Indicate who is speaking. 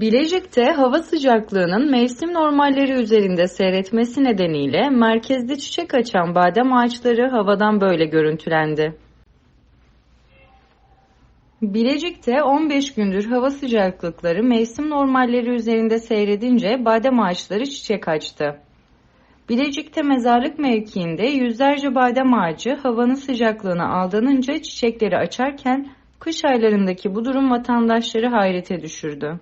Speaker 1: Bilecik'te hava sıcaklığının mevsim normalleri üzerinde seyretmesi nedeniyle merkezde çiçek açan badem ağaçları havadan böyle görüntülendi. Bilecik'te 15 gündür hava sıcaklıkları mevsim normalleri üzerinde seyredince badem ağaçları çiçek açtı. Bilecik'te mezarlık mevkiinde yüzlerce badem ağacı havanın sıcaklığına aldanınca çiçekleri açarken kış aylarındaki bu durum vatandaşları hayrete düşürdü.